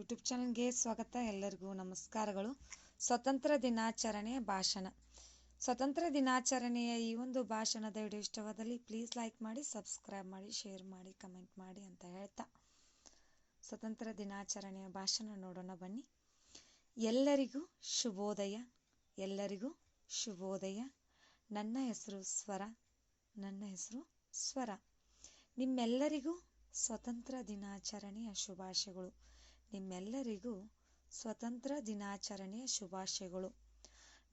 YouTube ಚಾನಲ್ಗೆ ಸ್ವಾಗತ. ಎಲ್ಲರಿಗೂ ನಮಸ್ಕಾರಗಳು. ಸ್ವತಂತ್ರ ದಿನಾಚರಣೆಯ ಭಾಷಣ. ಸ್ವತಂತ್ರ ದಿನಾಚರಣೆಯ ಈ ಒಂದು ಭಾಷಣದ ವಿಡಿಯೋ ಇಷ್ಟವಾದಲ್ಲಿ ಪ್ಲೀಸ್ ಲೈಕ್ ಮಾಡಿ ಸಬ್ಸ್ಕ್ರೈಬ್ ಮಾಡಿ ಶೇರ್ ಮಾಡಿ ಕಮೆಂಟ್ ಮಾಡಿ ಅಂತ ಹೇಳ್ತಾ. ಸ್ವತಂತ್ರ ದಿನಾಚರಣೆಯ ಭಾಷಣ ನೋಡೋಣ ಬನ್ನಿ. ಎಲ್ಲರಿಗೂ ಶುಭೋದಯ. ಎಲ್ಲರಿಗೂ ಶುಭೋದಯ. ನನ್ನ ಹೆಸರು ಸ್ವರ. ನನ್ನ ಹೆಸರು ಸ್ವರ. ನಿಮ್ಮೆಲ್ಲರಿಗೂ ಸ್ವತಂತ್ರ ದಿನಾಚರಣೆಯ ಶುಭಾಶಯಗಳು. ನಿಮ್ಮೆಲ್ಲರಿಗೂ ಸ್ವತಂತ್ರ ದಿನಾಚರಣೆಯ ಶುಭಾಶಯಗಳು.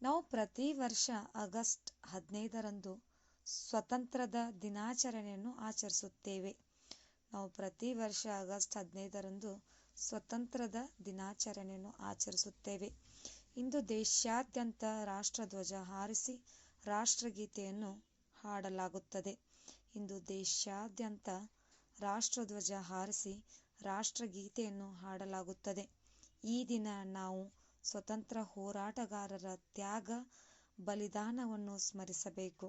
ನಾವು ಪ್ರತಿ ವರ್ಷ ಆಗಸ್ಟ್ ಹದಿನೈದರಂದು ಸ್ವತಂತ್ರದ ದಿನಾಚರಣೆಯನ್ನು ಆಚರಿಸುತ್ತೇವೆ. ನಾವು ಪ್ರತಿ ವರ್ಷ ಆಗಸ್ಟ್ ಹದಿನೈದರಂದು ಸ್ವತಂತ್ರದ ದಿನಾಚರಣೆಯನ್ನು ಆಚರಿಸುತ್ತೇವೆ. ಇಂದು ದೇಶಾದ್ಯಂತ ರಾಷ್ಟ್ರಧ್ವಜ ಹಾರಿಸಿ ರಾಷ್ಟ್ರಗೀತೆಯನ್ನು ಹಾಡಲಾಗುತ್ತದೆ. ಇಂದು ದೇಶಾದ್ಯಂತ ರಾಷ್ಟ್ರಧ್ವಜ ಹಾರಿಸಿ ರಾಷ್ಟ್ರಗೀತೆಯನ್ನು ಹಾಡಲಾಗುತ್ತದೆ. ಈ ದಿನ ನಾವು ಸ್ವತಂತ್ರ ಹೋರಾಟಗಾರರ ತ್ಯಾಗ ಬಲಿದಾನವನ್ನು ಸ್ಮರಿಸಬೇಕು.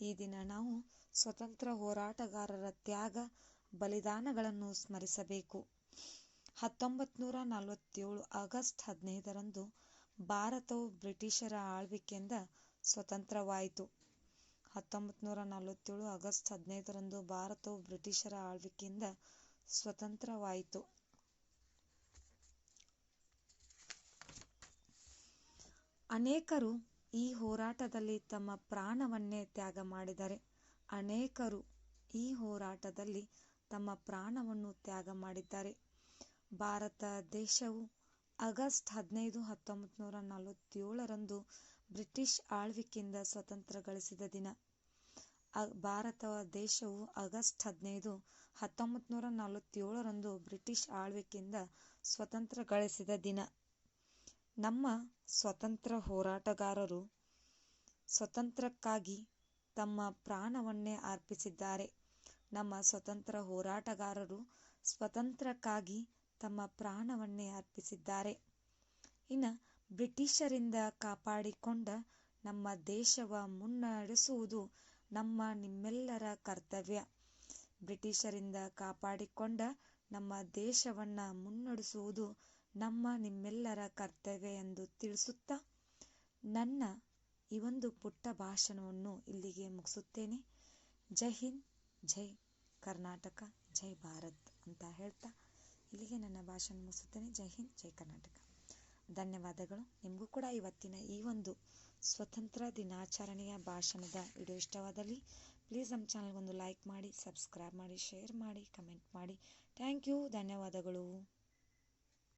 ಈ ದಿನ ನಾವು ಸ್ವತಂತ್ರ ಹೋರಾಟಗಾರರ ತ್ಯಾಗ ಬಲಿದಾನಗಳನ್ನು ಸ್ಮರಿಸಬೇಕು. ಹತ್ತೊಂಬತ್ನೂರ ನಲವತ್ತೇಳು ಆಗಸ್ಟ್ ಹದಿನೈದರಂದು ಭಾರತವು ಬ್ರಿಟಿಷರ ಆಳ್ವಿಕೆಯಿಂದ ಸ್ವತಂತ್ರವಾಯಿತು. ಹತ್ತೊಂಬತ್ತು ನೂರ ನಲವತ್ತೇಳು ಆಗಸ್ಟ್ ಹದಿನೈದರಂದು ಭಾರತವು ಬ್ರಿಟಿಷರ ಆಳ್ವಿಕೆಯಿಂದ ಸ್ವತಂತ್ರವಾಯಿತು. ಅನೇಕರು ಈ ಹೋರಾಟದಲ್ಲಿ ತಮ್ಮ ಪ್ರಾಣವನ್ನೇ ತ್ಯಾಗ ಮಾಡಿದ್ದಾರೆ ಅನೇಕರು ಈ ಹೋರಾಟದಲ್ಲಿ ತಮ್ಮ ಪ್ರಾಣವನ್ನು ತ್ಯಾಗ ಮಾಡಿದ್ದಾರೆ. ಭಾರತ ದೇಶವು ಆಗಸ್ಟ್ ಹದಿನೈದು, ಹತ್ತೊಂಬತ್ತು ನೂರ ನಲವತ್ತೇಳರಂದು ಬ್ರಿಟಿಷ್ ಆಳ್ವಿಕೆಯಿಂದ ಸ್ವತಂತ್ರ ಗಳಿಸಿದ ದಿನ. ಭಾರತ ದೇಶವು ಆಗಸ್ಟ್ ಹದಿನೈದು ಹತ್ತೊಂಬತ್ತು ನೂರ ನಲವತ್ತೇಳರಂದು ಬ್ರಿಟಿಷ್ ಆಳ್ವಿಕೆಯಿಂದ ಸ್ವತಂತ್ರ ಗಳಿಸಿದ ದಿನ. ನಮ್ಮ ಸ್ವತಂತ್ರ ಹೋರಾಟಗಾರರು ಸ್ವತಂತ್ರಕ್ಕಾಗಿ ತಮ್ಮ ಪ್ರಾಣವನ್ನೇ ಅರ್ಪಿಸಿದ್ದಾರೆ. ನಮ್ಮ ಸ್ವತಂತ್ರ ಹೋರಾಟಗಾರರು ಸ್ವತಂತ್ರಕ್ಕಾಗಿ ತಮ್ಮ ಪ್ರಾಣವನ್ನೇ ಅರ್ಪಿಸಿದ್ದಾರೆ. ಇನ್ನು ಬ್ರಿಟಿಷರಿಂದ ಕಾಪಾಡಿಕೊಂಡ ನಮ್ಮ ದೇಶವ ಮುನ್ನಡೆಸುವುದು ನಮ್ಮ ನಿಮ್ಮೆಲ್ಲರ ಕರ್ತವ್ಯ. ಬ್ರಿಟಿಷರಿಂದ ಕಾಪಾಡಿಕೊಂಡ ನಮ್ಮ ದೇಶವನ್ನ ಮುನ್ನಡೆಸುವುದು ನಮ್ಮ ನಿಮ್ಮೆಲ್ಲರ ಕರ್ತವ್ಯ ಎಂದು ತಿಳಿಸುತ್ತಾ ನನ್ನ ಈ ಒಂದು ಪುಟ್ಟ ಭಾಷಣವನ್ನು ಇಲ್ಲಿಗೆ ಮುಗಿಸುತ್ತೇನೆ. ಜೈ ಹಿಂದ್, ಜೈ ಕರ್ನಾಟಕ, ಜೈ ಭಾರತ್ ಅಂತ ಹೇಳ್ತಾ ಇಲ್ಲಿಗೆ ನನ್ನ ಭಾಷಣ ಮುಗಿಸುತ್ತೇನೆ. ಜೈ ಹಿಂದ್, ಜೈ ಕರ್ನಾಟಕ. ಧನ್ಯವಾದಗಳು. ನಿಮಗೂ ಕೂಡ ಇವತ್ತಿನ ಈ ಒಂದು ಸ್ವತಂತ್ರ ದಿನಾಚರಣೆಯ ಭಾಷಣದ ವಿಡಿಯೋ ಇಷ್ಟವಾದಲ್ಲಿ ಪ್ಲೀಸ್ ನಮ್ಮ ಚಾನಲ್ಗೊಂದು ಲೈಕ್ ಮಾಡಿ, ಸಬ್ಸ್ಕ್ರೈಬ್ ಮಾಡಿ, ಶೇರ್ ಮಾಡಿ, ಕಮೆಂಟ್ ಮಾಡಿ. Thank you. ಧನ್ಯವಾದಗಳು.